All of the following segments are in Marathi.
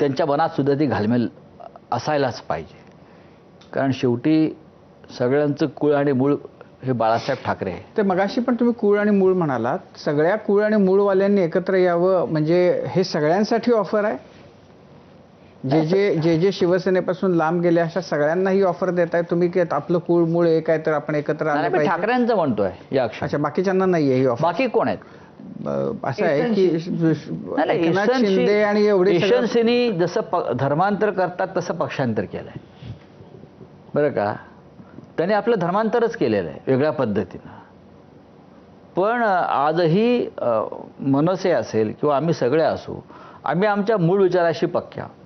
त्यांच्या मनात सुद्धा ती घालमेल असायलाच पाहिजे. कारण शेवटी सगळ्यांचं कुळ आणि मूळ हे बाळासाहेब ठाकरे आहे. ते मगाशी पण तुम्ही कूळ आणि मूळ म्हणालात. सगळ्या कूळ आणि मूळवाल्यांनी एकत्र यावं म्हणजे हे सगळ्यांसाठी ऑफर आहे? जे जे जे जे शिवसेनेपासून लांब गेले अशा सगळ्यांना ही ऑफर देताय तुम्ही की आपलं कूळ मूळ एक आहे तर आपण एकत्र नाही, ठाकरेंचं म्हणतोय या क्षणी. अच्छा बाकीच्यांना नाहीये ही ऑफर बाकी कोण आहेत? असं आहे की एकनाथ शिंदे आणि एवढे ईशान सिनी जसं धर्मांतर करतात तसं पक्षांतर केलंय. बरं का? त्याने आपलं धर्मांतरच केलेलं आहे वेगळ्या पद्धतीनं. पण आजही मनसे असेल किंवा आम्ही सगळे असू आम्ही आमच्या मूळ विचाराशी पक्के आहोत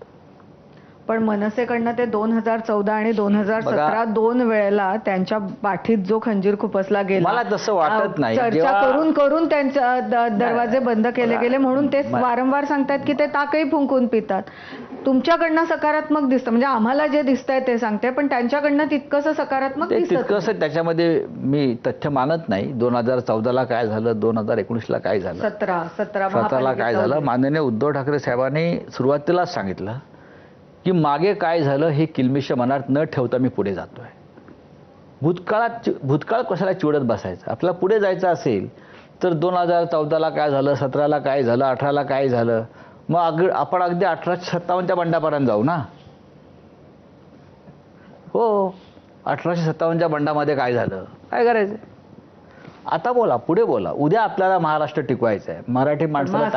पण मनसेकडनं ते दोन हजार चौदा आणि दोन हजार. सतरा दोन वेळेला त्यांच्या पाठीत जो खंजीर खुपसला गेला मला तसं वाटत नाही. चर्चा करून करून त्यांचे अं, द- दरवाजे बंद केले. गेले म्हणून ते वारंवार सांगतात की ते ताकही फुंकून पितात तुमच्याकडनं सकारात्मक दिसतं म्हणजे आम्हाला जे दिसतंय ते सांगते पण त्यांच्याकडनं तितकंसं सकारात्मक. तितकंसं त्याच्यामध्ये मी तथ्य मानत नाही दोन हजार चौदाला काय झालं दोन हजार एकोणीसला काय झालं सतरा सतरा स्वतःला काय झालं. माननीय उद्धव ठाकरे साहेबांनी सुरुवातीलाच सांगितलं की मागे काय झालं हे किलमिश मनात न ठेवता मी पुढे जातोय. भूतकाळात चि- भूतकाळ कशाला चिवडत बसायचं? आपल्याला पुढे जायचं असेल तर दोन हजार चौदाला काय झालं सतराला काय झालं अठराला काय झालं? मग अग आपण अगदी अठराशे सत्तावन्नच्या बंडापर्यंत जाऊ ना? हो अठराशे सत्तावन्नच्या बंडामध्ये काय झालं? काय करायचं? आता बोला पुढे बोला. उद्या आपल्याला महाराष्ट्र टिकवायचं आहे मराठी माणसाला